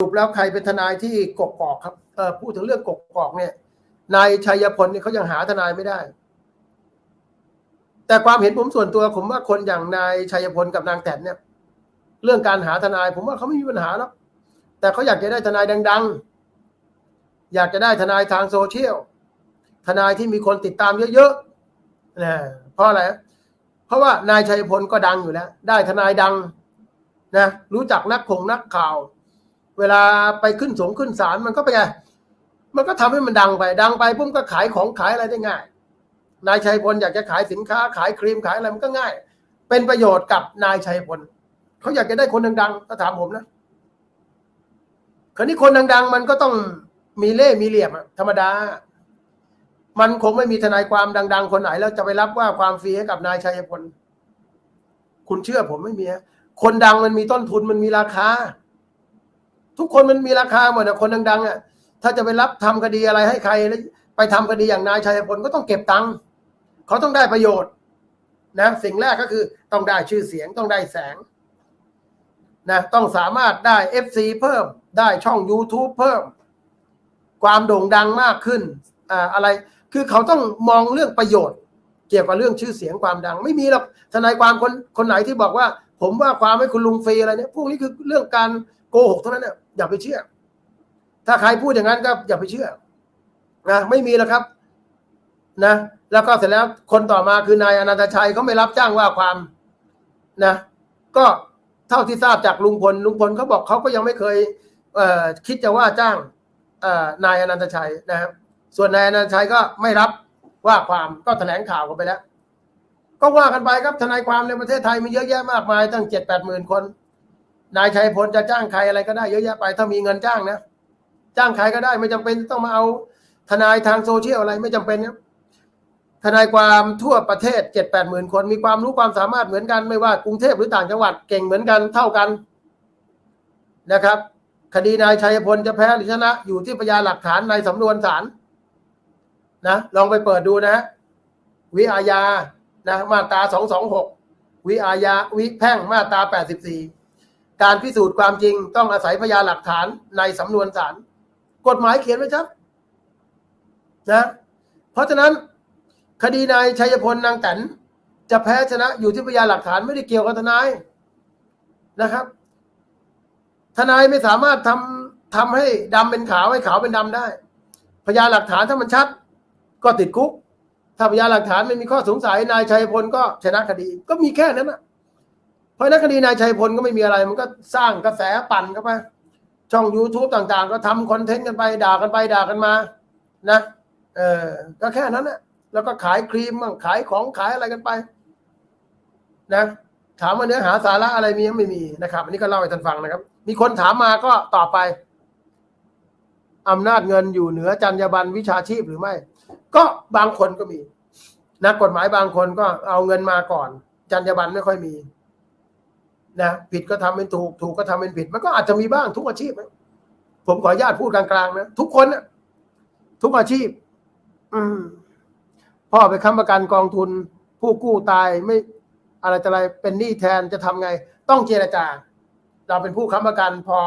รุปแล้วใครเป็นทนายที่กกอกครับเออพูดถึงเรื่องกกอกเนี่ยนายชัยพลเนี่ยเขายังหาทนายไม่ได้ แต่ความเห็นผมส่วนตัวผมว่าคนอย่างนายชัยพลกับนางแตนเนี่ย เรื่องการหาทนาย ผมว่าเขาไม่มีปัญหาหรอกแต่เขาอยากจะได้ทนายดัง ๆ อยากจะได้ทนายทางโซเชียลทนายที่มีคนติดตามเยอะๆนะเพราะอะไรเพราะว่านายชัยพลก็ดังอยู่แล้ว ได้ทนายดังนะรู้จักนักขงนักข่าว เวลาไปขึ้นสงขึ้นศาลมันก็ไปไงมันก็ทำให้มันดังไป ดังไปปุ๊บก็ขายของขายอะไรได้ง่าย นายชัยพลอยากจะขายสินค้าขายครีมขายอะไรมันก็ง่าย เป็นประโยชน์กับนายชัยพลเขาอยากจะได้คนดังๆก็ถามผมนะคราวนี้คนดัง ๆ มันก็ต้องมีเล่มีเหลี่ยมอะธรรมดา มันคงไม่มีทนายความดัง ๆ คนไหน แล้วจะไปรับว่าความฟรีให้กับนายชัยพลคุณเชื่อผมไม่มีคนดังมันมีต้นทุนมันมีราคา ทุกคนมันมีราคาหมดนะคนดังๆอะถ้าจะไปรับทำคดีอะไรให้ใครแล้วไปทำคดีอย่างนายชัยพลก็ต้องเก็บตังค์เขาต้องได้ประโยชน์ นะสิ่งแรกก็คือต้องได้ชื่อเสียงต้องได้แสงนะต้องสามารถได้ FC เพิ่มได้ช่อง YouTube เพิ่ม ความโด่งดังมากขึ้นอ่าอะไรคือเขาต้องมองเรื่องประโยชน์ เกี่ยวกับเรื่องชื่อเสียงความดัง ไม่มีหรอกทนายความคนคนไหนที่บอกว่า ผมว่าความให้คุณลุงฟรีอะไรเนี่ยพวกนี้คือเรื่องการ โกหกเท่านั้นเนี่ยอย่าไปเชื่อ ถ้าใครพูดอย่างนั้นก็อย่าไปเชื่อนะไม่มีแล้วครับ นะ แล้วก็เสร็จแล้วคนต่อมาคือนายอนันตชัยเขาไม่รับจ้างว่าความนะ ก็เท่าที่ทราบจากลุงพลลุงพลเขาบอกเขาก็ยังไม่เคย เอ่อคิดจะว่าจ้างนายอนันตชัยนะครับ ส่วนนายอนันตชัยก็ไม่รับว่าความก็แถลงข่าวกันไปแล้ว ก็ว่ากันไปครับทนายความในประเทศไทยมีเยอะแยะมากมายตั้งเจ็ดแปดหมื่นคน นายชัยพลจะจ้างใครอะไรก็ได้เยอะแยะไป ถ้ามีเงินจ้างนะ จ้างใครก็ได้ไม่จำเป็นต้องมาเอาทนายทางโซเชียลอะไรไม่จำเป็นนะทนายความทั่วประเทศเจ็ดแปดหมื่นคนมีความรู้ความสามารถเหมือนกันไม่ว่ากรุงเทพหรือต่างจังหวัดเก่งเหมือนกันเท่ากันนะครับ คดีนายชัยพลจะแพ้หรือชนะ อยู่ที่พยานหลักฐานในสำนวนศาลนะลองไปเปิดดูนะวิอาญานะมาตราสองสองหกวิอาญาวิแพ่งมาตราแปดสิบสี่ การพิสูจน์ความจริงต้องอาศัยพยานหลักฐานในสำนวนศาลกฎหมายเขียนไว้ชัดนะเพราะฉะนั้นคดีนายชัยพลนางแตนจะแพ้ชนะอยู่ที่พยานหลักฐานไม่ได้เกี่ยวกับทนายนะครับ ทนายไม่สามารถทำทำให้ดำเป็นขาวให้ขาวเป็นดำได้ พยานหลักฐานถ้ามันชัด ก็ติดคุก ถ้าพยานหลักฐานไม่มีข้อสงสัยนายชัยพลก็ชนะคดี ก็มีแค่นั้นนะ เพราะนักคดีนายชัยพลก็ไม่มีอะไร มันก็สร้างกระแสปั่นเข้าไป ช่อง YouTube ต่างๆ ก็ทำคอนเทนต์กันไป ด่ากันไปด่ากันมานะเออก็แค่นั้นนะแล้วก็ขายครีมบ้างขายของขายอะไรกันไป นะ ถามว่าเนื้อหาสาระอะไรมีไม่มีนะครับ อันนี้ก็เล่าให้ท่านฟังนะครับ มีคนถามมาก็ตอบไปอำนาจเงินอยู่เหนือจรรยาบรรณวิชาชีพหรือไม่ ก็บางคนก็มี นักกฎหมายบางคนก็เอาเงินมาก่อน จรรยาบรรณไม่ค่อยมี นะผิดก็ทำเป็นถูก ถูกก็ทำเป็นผิด มันก็อาจจะมีบ้างทุกอาชีพนะผมขออนุญาตพูดกลางๆนะทุกคนนะทุกอาชีพ อืมพ่อไปค้ำประกันกองทุน ผู้กู้ตายไม่ อะไรจะอะไรเป็นหนี้แทนจะทำไง ต้องเจรจา เราเป็นผู้ค้ำประกันพอ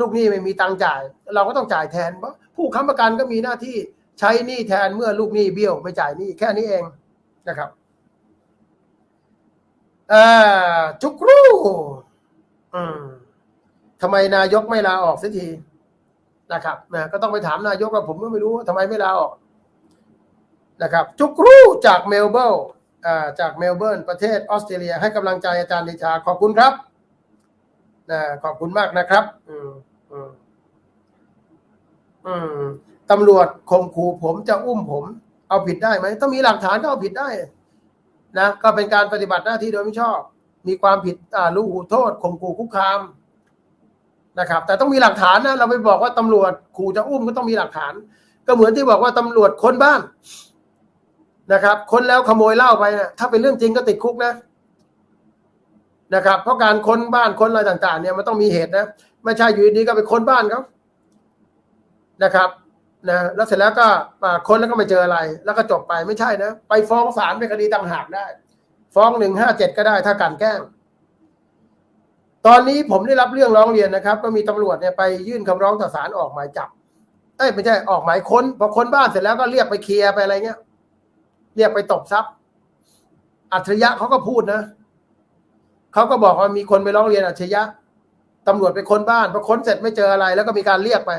ลูกหนี้ไม่มีตังจ่าย เราก็ต้องจ่ายแทนเพราะผู้ค้ำประกันก็มีหน้าที่ใช้หนี้แทนเมื่อลูกหนี้เบี้ยวไม่จ่ายหนี้แค่นี้เองนะครับ เออจุกรูอืมทำไมนายกไม่ลาออกสักทีนะครับนะก็ต้องไปถามนายกว่าผมก็ไม่รู้ว่าทำไมไม่ลาออกนะครับ จุกรูจากเมลเบิลอ่าจากเมลเบิร์นประเทศออสเตรเลีย ให้กำลังใจอาจารย์เดชาขอบคุณครับนะขอบคุณมากนะครับ อืมอืมอืมตำรวจข่มขู่ผมจะอุ้มผม เอาผิดได้ไหมถ้ามีหลักฐานก็เอาผิดได้ นะก็เป็นการปฏิบัติหน้าที่โดยไม่ชอบ มีความผิดอ่ารู้หูโทษข่มขู่คุกคามนะครับ แต่ต้องมีหลักฐานนะเราไปบอกว่าตำรวจขู่จะอุ้มก็ต้องมีหลักฐาน ก็เหมือนที่บอกว่าตำรวจค้นบ้านนะครับ ค้นแล้วขโมยเหล้าไปนะถ้าเป็นเรื่องจริงก็ติดคุกนะนะครับ เพราะการค้นบ้านค้นอะไรต่าง ๆ เนี่ยมันต้องมีเหตุนะไม่ใช่อยู่ดีๆก็ไปค้นบ้านเขานะครับ นะแล้วเสร็จแล้วก็อ่าค้นแล้วก็ไม่เจออะไร แล้วก็จบไปไม่ใช่นะ ไปฟ้องศาลเป็นคดีต่างหากได้ ฟ้องหนึ่งห้าเจ็ดก็ได้ถ้ากลันแกล้ง ตอนนี้ผมได้รับเรื่องร้องเรียนนะครับก็มีตำรวจเนี่ยไปยื่นคำร้องต่อศาลออกหมายจับเอ้ยไม่ใช่ออกหมายค้นพอค้นบ้านเสร็จแล้วก็เรียกไปเคลียร์ไปอะไรเงี้ย เรียกไปตบทรัพย์ อัจฉริยะเขาก็พูดนะเขาก็บอกว่ามีคนไปร้องเรียนอัจฉริยะตำรวจไปค้นบ้านพอค้นเสร็จไม่เจออะไร แล้วก็มีการเรียกไป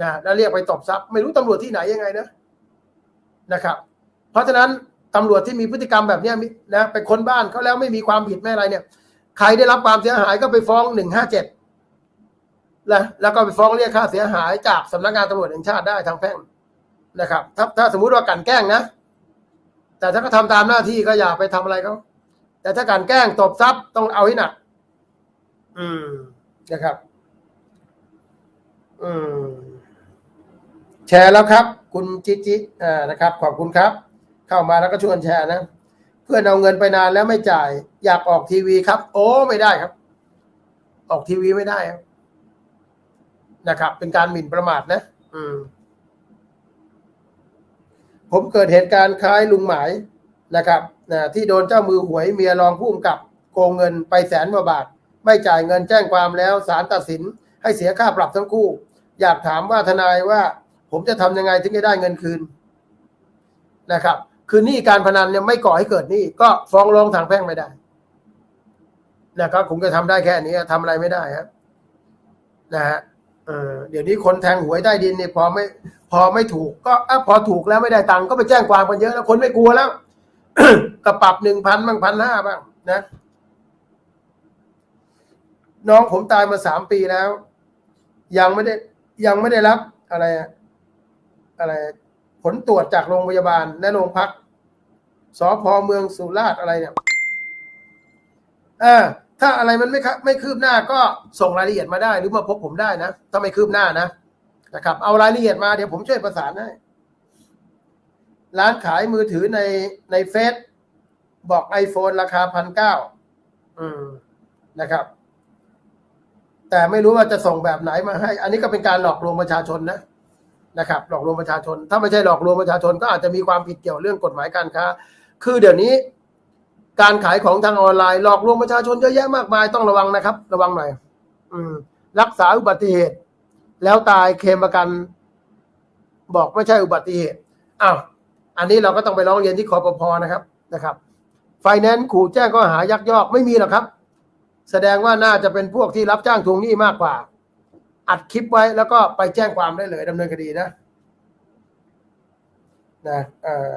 นะแล้วเรียกไปตบทรัพย์ไม่รู้ตำรวจที่ไหนยังไงนะนะครับ เพราะฉะนั้นตำรวจที่มีพฤติกรรมแบบนี้นะไปค้นบ้านเขาแล้วไม่มีความผิดไม่อะไรเนี่ย ใครได้รับความเสียหายก็ไปฟ้องหนึ่งห้าเจ็ดนะแล้วก็ไปฟ้องเรียกค่าเสียหายจากสำนักงานตำรวจแห่งชาติได้ทางแพ่งนะครับ ถ้าถ้าสมมุติว่ากลันแกล้งนะ แต่ถ้าเขาทำตามหน้าที่ก็อย่าไปทำอะไรเขาแต่ถ้ากลันแกล้งตบทรัพย์ต้องเอาให้หนัก อืมนะครับ อืม แชร์แล้วครับ คุณจิจิอ่านะครับ ขอบคุณครับ เข้ามาแล้วก็ชวนแชร์นะ เพื่อนเอาเงินไปนานแล้วไม่จ่าย อยากออกทีวีครับ โอ้ไม่ได้ครับ ออกทีวีไม่ได้ครับนะครับ เป็นการหมิ่นประมาทนะ อืม ผมเกิดเหตุการณ์คล้ายลุงหมายนะครับนะที่โดนเจ้ามือหวยเมียรองผู้กำกับโกงเงินไปแสนกว่าบาท ไม่จ่ายเงินแจ้งความแล้วศาลตัดสิน ให้เสียค่าปรับทั้งคู่ อยากถามว่าทนายว่า ผมจะทำยังไงถึงจะได้เงินคืนนะครับ คือหนี้การพนันเนี่ยไม่ก่อให้เกิดหนี้ก็ฟ้องร้องทางแพ่งไม่ได้นะครับผมจะทำได้แค่นี้ทำอะไรไม่ได้ครับนะฮะเออเดี๋ยวนี้คนแทงหวยใต้ดินเนี่ยพอไม่ พอไม่ถูกก็อพอถูกแล้วไม่ได้ตังค์ก็ไปแจ้งความกันเยอะแล้วคนไม่กลัวแล้วก็ปรับหนึ่งพันบ้างพันห้าบ้างนะ น้องผมตายมาสามปีแล้ว ยังไม่ได้ ยังไม่ได้รับอะไรอะ อะไรผลตรวจจากโรงพยาบาลและโรงพักสพเมืองสุราษฎร์อะไรเนี่ยอ่าถ้าอะไรมันไม่ไม่คืบหน้าก็ส่งรายละเอียดมาได้ หรือมาพบผมได้นะถ้าไม่คืบหน้านะนะครับ เอารายละเอียดมาเดี๋ยวผมช่วยประสานให้ร้านขายมือถือในในเฟซบอก iPhone ราคาพันเก้าอืมนะครับ แต่ไม่รู้ว่าจะส่งแบบไหนมาให้ อันนี้ก็เป็นการหลอกลวงประชาชนนะ นะครับหลอกลวงประชาชน ถ้าไม่ใช่หลอกลวงประชาชนก็อาจจะมีความผิดเกี่ยวเรื่องกฎหมายการค้า คือเดี๋ยวนี้ การขายของทางออนไลน์หลอกลวงประชาชนเยอะแยะมากมายต้องระวังนะครับ ระวังหน่อยอืม รักษาอุบัติเหตุ แล้วตายเคมประกัน บอกไม่ใช่อุบัติเหตุอ้าวอันนี้เราก็ต้องไปร้องเรียนที่คอปพนะครับนะครับไฟแนนซ์ขู่แจ้งข้อหายักยอกไม่มีหรอกครับ แสดงว่าน่าจะเป็นพวกที่รับจ้างทวงหนี้มากกว่า อัดคลิปไว้แล้วก็ไปแจ้งความได้เลยดำเนินคดีนะนะเออ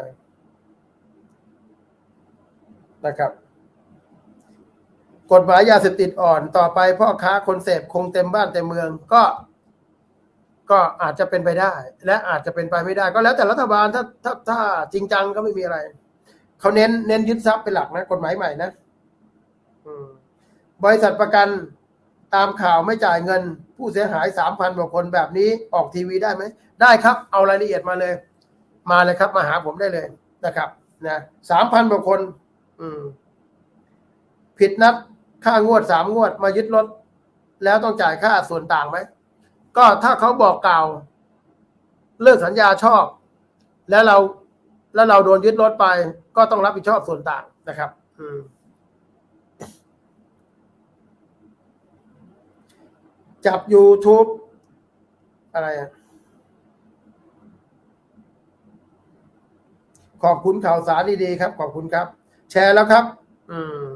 นะครับ กฎหมายยาเสพติดอ่อนต่อไปพ่อค้าคนเสพคงเต็มบ้านเต็มเมืองก็ ก็อาจจะเป็นไปได้ และอาจจะเป็นไปไม่ได้ ก็แล้วแต่รัฐบาลถ้าถ้าถ้าจริงจังก็ไม่มีอะไรเขาเน้นเน้นยึดทรัพย์เป็นหลักนะกฎหมายใหม่นะบริษัทประกัน ตามข่าวไม่จ่ายเงิน ผู้เสียหายสามพันกว่าคนแบบนี้ออกทีวีได้ไหม ได้ครับ เอารายละเอียดมาเลย มาเลยครับ มาหาผมได้เลยนะครับนะสามพันกว่าคน อืม ผิดนัดค่างวดสามงวดมายึดรถ แล้วต้องจ่ายค่าส่วนต่างไหม ก็ถ้าเขาบอกกล่าว เลิกสัญญาชอบ แล้วเราแล้วเราโดนยึดรถไป ก็ต้องรับผิดชอบส่วนต่างนะครับ อืม จับ YouTube อะไรอะขอบคุณข่าวสารดีๆครับ ขอบคุณครับ แชร์แล้วครับ อืมอืม